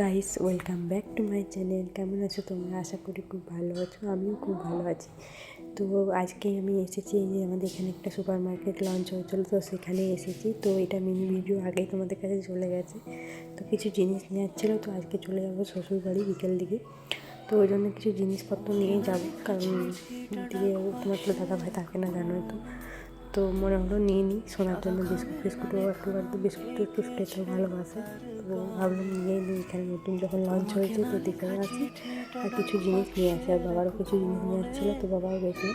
Guys welcome back to my channel কেমন আছো তোমরা? আশা করি খুব ভালো আছো, আমিও খুব ভালো আছি। তো আজকে আমি এসেছি এই যে আমাদের এখানে একটা সুপার মার্কেট লঞ্চ হয়েছিল, তো সেখানে এসেছি। তো এটা মিনি ভিডিও আগেই তোমাদের কাছে চলে গেছে। তো কিছু জিনিস নেওয়ার ছিল, তো আজকে চলে যাব শ্বশুর বাড়ি বিকেল দিকে। তো ওই জন্য কিছু জিনিসপত্র নিয়ে যাব, কারণ দিয়ে তোমার তো দাদা ভাই থাকে না, জানোই তো। তো মনে হলো নিয়ে নিই। শোনার জন্য বিস্কুট ফিস্কুটও একটু একটু বিস্কুট একটু খেতেও ভালোবাসে। তো ভাবলাম নিয়ে নিই, এখানে নতুন যখন লঞ্চ হয়েছে তো দেখে আর কিছু জিনিস নিয়ে আসে, আর বাবারও কিছু জিনিস নিয়ে আসছিল, তো বাবাও গেছিল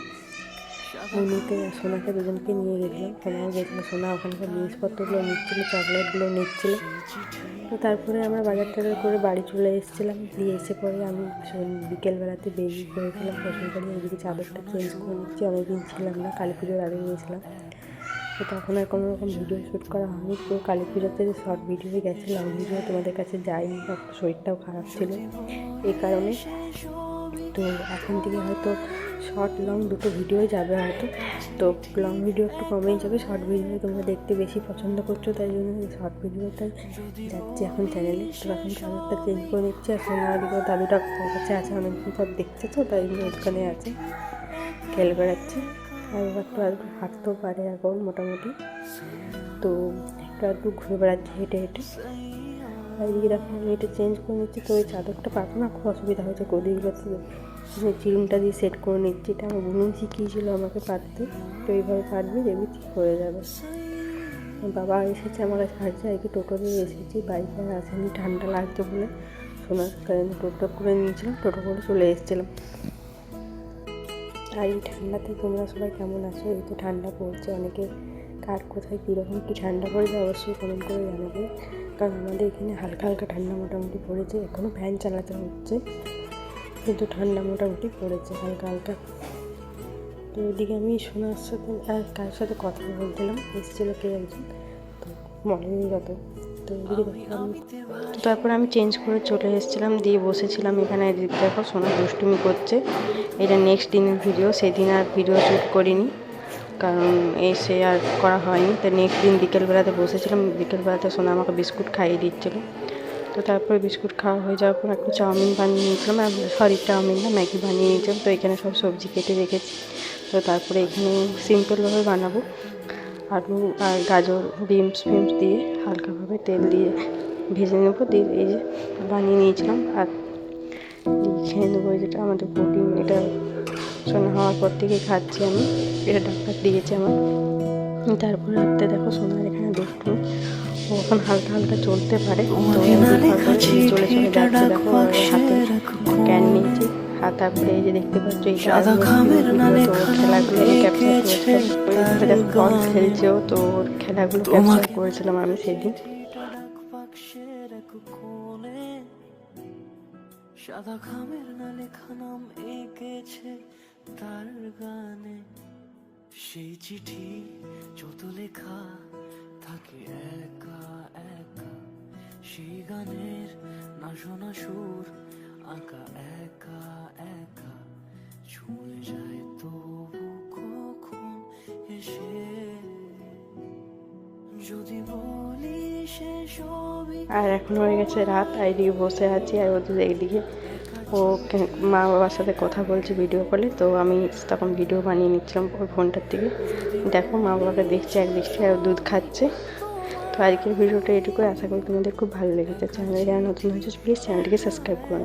আর সোনাকে দুজনকে নিয়ে গেছিলাম সোনাও গেছিল সোনা ওখানকার জিনিসপত্রগুলো নিচ্ছিলো, চকলেটগুলো নিচ্ছিলো। তো তারপরে আমরা বাজার টাজার করে বাড়ি চলে এসেছিলাম। দিয়ে এসে পরে আমি বিকেলবেলাতে বেরিয়ে পড়েছিলাম শ্বশুর বাড়ি ওইদিকে চাদরটা চেঞ্জ করে নিচ্ছি, অনেকদিন ছিলাম না, কালী পুজোর আগে গিয়েছিলাম। তো তখন আর কোনো রকম ভিডিও শ্যুট করা হয়নি। তো কালী পুজোতে যে শর্ট ভিডিও গেছে লং ভিডিও তোমাদের কাছে যায়নি। শরীরটাও খারাপ ছিল এই কারণে। তো এখন থেকে হয়তো শর্ট লং দুটো ভিডিওই যাবে হয়তো। তো লং ভিডিও একটু কমেই যাবে। শর্ট ভিডিও তোমরা দেখতে বেশি পছন্দ করছ, তাই জন্য শর্ট ভিডিওটাই যাচ্ছে এখন চ্যানেলে তো এখন চ্যানেলটা চেঞ্জ করে নিচ্ছি। আর সোনা দিকে দাদুটা কাছে আছে অনেকদিন পর দেখছে তো, তাই জন্য ওখানে আছে। খেলে বেড়াচ্ছে আর একটু আধটু হাঁটতেও পারে এখন মোটামুটি। তো একটু আধটু ঘুরে বেড়াচ্ছে হেঁটে হেঁটে। আর এদিকে দেখো আমি এটা চেঞ্জ করে নিচ্ছি। তো ওই চাদরটা পাবো না, খুব অসুবিধা হয়েছে গদিগুলোতে যে চিরুনটা দিয়ে সেট করে নিচ্ছি। এটা আমার বোনই শিখিয়েছিল আমাকে পাততে। তো এইভাবে পাতবি দেখবি ঠিক হয়ে যাবে। বাবা এসেছে আমার হাঁটছে আজকে টোটো দিয়ে এসেছি। আর আসেনি, ঠান্ডা লাগছে বলে। সোনার টোটো করে নিয়েছিলাম, টোটো করে চলে এসেছিলাম। আর এই ঠান্ডাতে তোমরা সবাই কেমন আছো? এই তো ঠান্ডা পড়ছে, অনেকে কার কোথায় কীরকম কী ঠান্ডা পড়েছে অবশ্যই কমেন্ট করে জানাবে। কারণ আমাদের এখানে হালকা হালকা ঠান্ডা মোটামুটি পড়েছে এখনও ফ্যান চালাতে হচ্ছে। কিন্তু ঠান্ডা মোটামুটি পড়েছে হালকা হালকা। তো ওইদিকে আমি সোনার সাথে আর কার সাথে কথা বলছিলাম? এসেছিল কে একজন? তো মনে নেই যত। তো তো তারপর আমি চেঞ্জ করে চলে এসেছিলাম দিয়ে বসেছিলাম এখানে। এদিকে দেখো সোনা দুষ্টুমি করছে। এটা নেক্সট দিনের ভিডিও সেদিন আর ভিডিও শ্যুট করিনি। কারণ এসে আর করা হয়নি। তো নেক্সট দিন বিকেলবেলাতে বসেছিলাম। বিকেলবেলাতে সোনা আমাকে বিস্কুট খাইয়ে দিচ্ছিল। তো তারপরে বিস্কুট খাওয়া হয়ে যাওয়ার পর একটু চাউমিন বানিয়ে নিয়েছিলাম। সরি, চাউমিন না, ম্যাগি বানিয়ে নিয়েছিলাম। তো এখানে সব সবজি কেটে রেখেছি। তো তারপরে এখানে সিম্পলভাবে বানাবো। আলু আর গাজর বিমস ফিমস দিয়ে হালকাভাবে তেল দিয়ে ভেজে নেব। দিয়ে এই যে বানিয়ে নিয়েছিলাম। আর খেয়ে নেব যেটা আমাদের প্রোটিন এটা সোনা হওয়ার পর থেকে খাচ্ছি আমি। এটা ডাক্তার দিয়েছে আমার তারপরে রাত্রে দেখো সোনার এখানে দুষ্টু। ও এখন হালকা হালকা চলতে পারে। চলে চলে যাচ্ছে দেখো হাতে ক্যান নিয়েছি। আর তারপরে এই যে দেখতে পাচ্ছ এই খেলাগুলো ক্যাপচার করেছিলাম দেখো বল খেলছেও তো ওর খেলাগুলো ক্যাপচার করেছিলাম আমি সেদিন। সাদা খামের না লেখা নাম এঁকেছে গানে। সেই চিঠি যত লেখা থাকে একা একা। সেই গানের না শোনা সুর আঁকা একা একা। ছুঁয়ে যায় তবু কখন এসে? যদি বলি সে সবই আর এখন হয়ে গেছে রাত আর এদিকে বসে আছি আর ওদের এইদিকে। ও মা বাবার সাথে কথা বলছে ভিডিও কলে তো আমি তখন ভিডিও বানিয়ে নিচ্ছিলাম ওর ফোনটার থেকে দেখো মা বাবাকে দেখছে, এক দৃষ্টি আর দুধ খাচ্ছে। তো আজকের ভিডিওটা এটুকুই। আশা করি তোমাদের খুব ভালো লেগেছে। চ্যানেলে যারা নতুন হয়েছে প্লিজ চ্যানেলটিকে সাবস্ক্রাইব করে